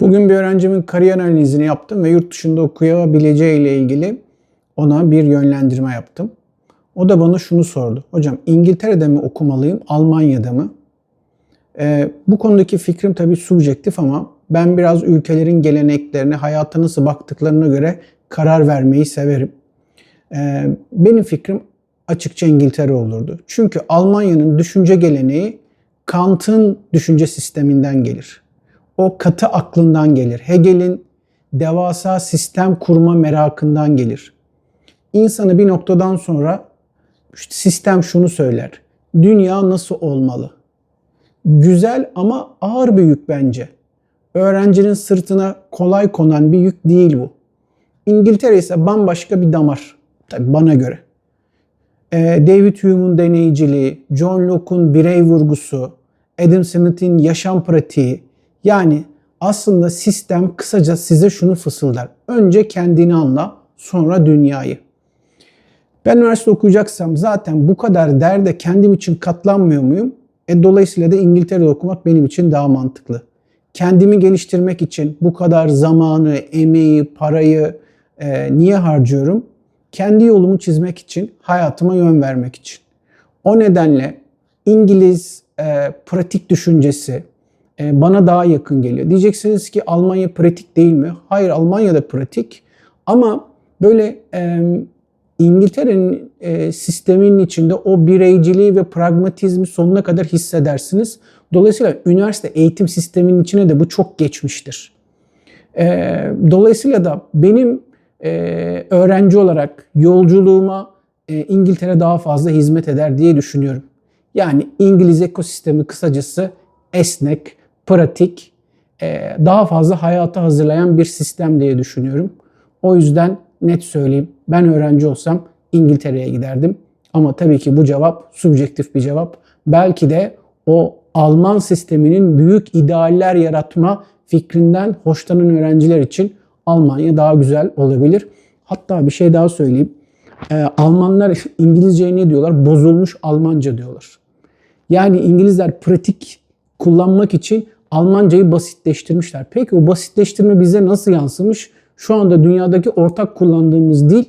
Bugün bir öğrencimin kariyer analizini yaptım ve yurt dışında okuyabileceği ile ilgili ona bir yönlendirme yaptım. O da bana şunu sordu. Hocam İngiltere'de mi okumalıyım, Almanya'da mı? Ee, bu konudaki fikrim tabii subjektif ama ben biraz ülkelerin geleneklerine, hayata nasıl baktıklarına göre karar vermeyi severim. Ee, benim fikrim açıkça İngiltere olurdu. Çünkü Almanya'nın düşünce geleneği Kant'ın düşünce sisteminden gelir. O katı aklından gelir. Hegel'in devasa sistem kurma merakından gelir. İnsanı bir noktadan sonra sistem şunu söyler. Dünya nasıl olmalı? Güzel ama ağır bir yük bence. Öğrencinin sırtına kolay konan bir yük değil bu. İngiltere ise bambaşka bir damar. Tabii bana göre. Ee, David Hume'un deneyiciliği, John Locke'un birey vurgusu, Adam Smith'in yaşam pratiği. Yani aslında sistem kısaca size şunu fısıldar. Önce kendini anla, sonra dünyayı. Ben üniversite okuyacaksam zaten bu kadar derde kendim için katlanmıyor muyum? E, dolayısıyla da İngiltere'de okumak benim için daha mantıklı. Kendimi geliştirmek için bu kadar zamanı, emeği, parayı e, niye harcıyorum? Kendi yolumu çizmek için, hayatıma yön vermek için. O nedenle İngiliz e, pratik düşüncesi bana daha yakın geliyor. Diyeceksiniz ki Almanya pratik değil mi? Hayır Almanya da pratik ama böyle e, İngiltere'nin e, sisteminin içinde o bireyciliği ve pragmatizmi sonuna kadar hissedersiniz. Dolayısıyla üniversite eğitim sisteminin içine de bu çok geçmiştir. E, dolayısıyla da benim e, öğrenci olarak yolculuğuma e, İngiltere daha fazla hizmet eder diye düşünüyorum. Yani İngiliz ekosistemi kısacası esnek, pratik, e, daha fazla hayata hazırlayan bir sistem diye düşünüyorum. O yüzden net söyleyeyim ben öğrenci olsam İngiltere'ye giderdim. Ama tabii ki bu cevap subjektif bir cevap. Belki de o Alman sisteminin büyük idealler yaratma fikrinden hoşlanan öğrenciler için Almanya daha güzel olabilir. Hatta bir şey daha söyleyeyim. Ee, Almanlar İngilizceye ne diyorlar? Bozulmuş Almanca diyorlar. Yani İngilizler pratik kullanmak için Almancayı basitleştirmişler. Peki o basitleştirme bize nasıl yansımış? Şu anda dünyadaki ortak kullandığımız dil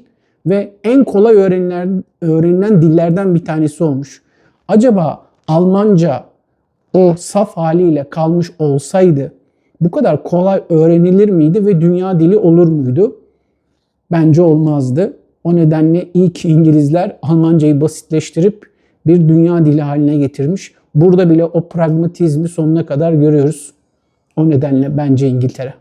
ve en kolay öğrenilen, dillerden bir tanesi olmuş. Acaba Almanca o saf haliyle kalmış olsaydı bu kadar kolay öğrenilir miydi ve dünya dili olur muydu? Bence olmazdı. O nedenle ilk İngilizler Almancayı basitleştirip bir dünya dili haline getirmiş. Burada bile o pragmatizmi sonuna kadar görüyoruz. O nedenle bence İngiltere.